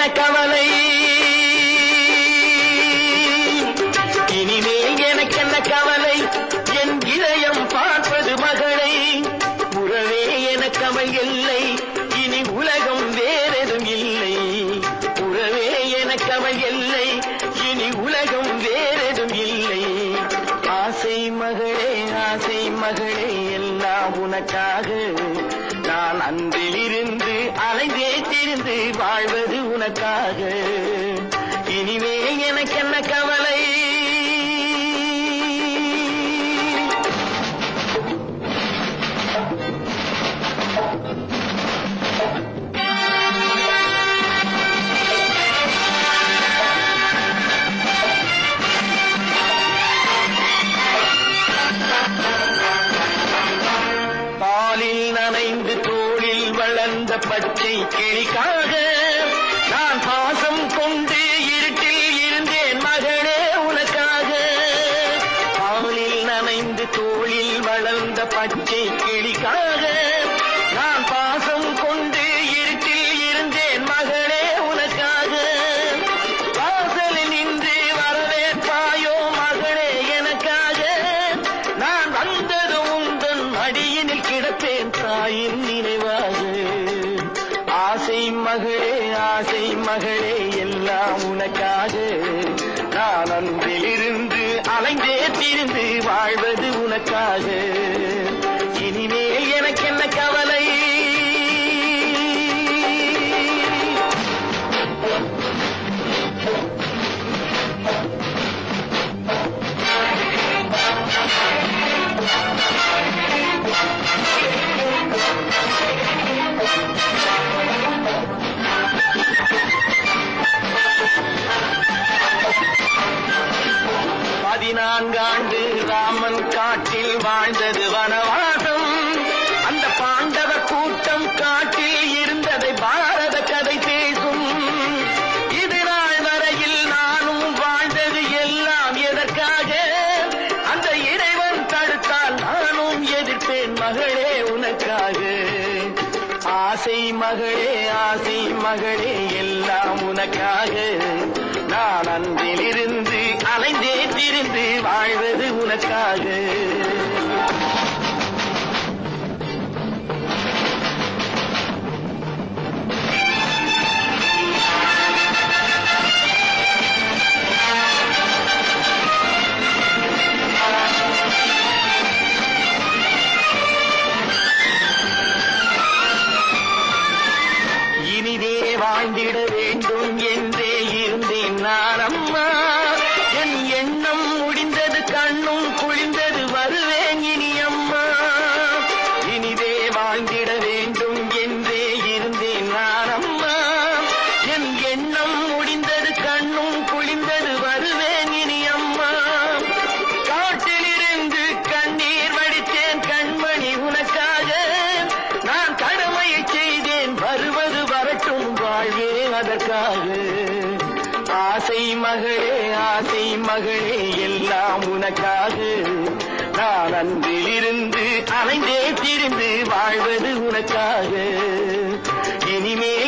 என்ன கவலை. இனிமேல் எனக்கு என்ன கவலை? என் இதயம் பார்ப்பது மகளை. உறவே எனக்கு அவள் இல்லை இனி உலகம் வேறெதும் இல்லை. உறவே எனக்கு அவள் இல்லை இனி உலகம் வேறெதும் இல்லை. ஆசை மகளே ஆசை மகளே எல்லாம் உனக்காக. நான் அன்றே அலைந்தே வாழ்வது உனக்காக இனிமே எனக்கு என்ன கவலை Thank you. வளர்ந்த பச்சை கிளிக்காக நான் பாசம் கொண்டு இருட்டில் இருந்தேன் மகளே உனக்காக. பாலில் நனைந்து தோளில் வளர்ந்த பச்சை கிளிக்காக மகளே ஆசை மகளே எல்லாம் உனக்காக. நான் அன்றிலிருந்து அலைந்தே திரிந்து வாழ்வது உனக்காக. இனிமேல் பதினான்காண்டு ராமன் காட்டில் வாழ்ந்தது வனவாசம். ஆசை மகளே ஆசை மகளே எல்லாம் உனக்காக. நான் அன்றிலிருந்து அலைந்தே திரிந்து வாழ்வது உனக்காக. வாழ்ந்திட வேண்டும் என்றே அதற்காக. ஆசை மகளே ஆசை மகளே எல்லாம் உனக்காக. நான் அன்றிலிருந்து அலைந்தே திரிந்து வாழ்வது உனக்காக. இனிமே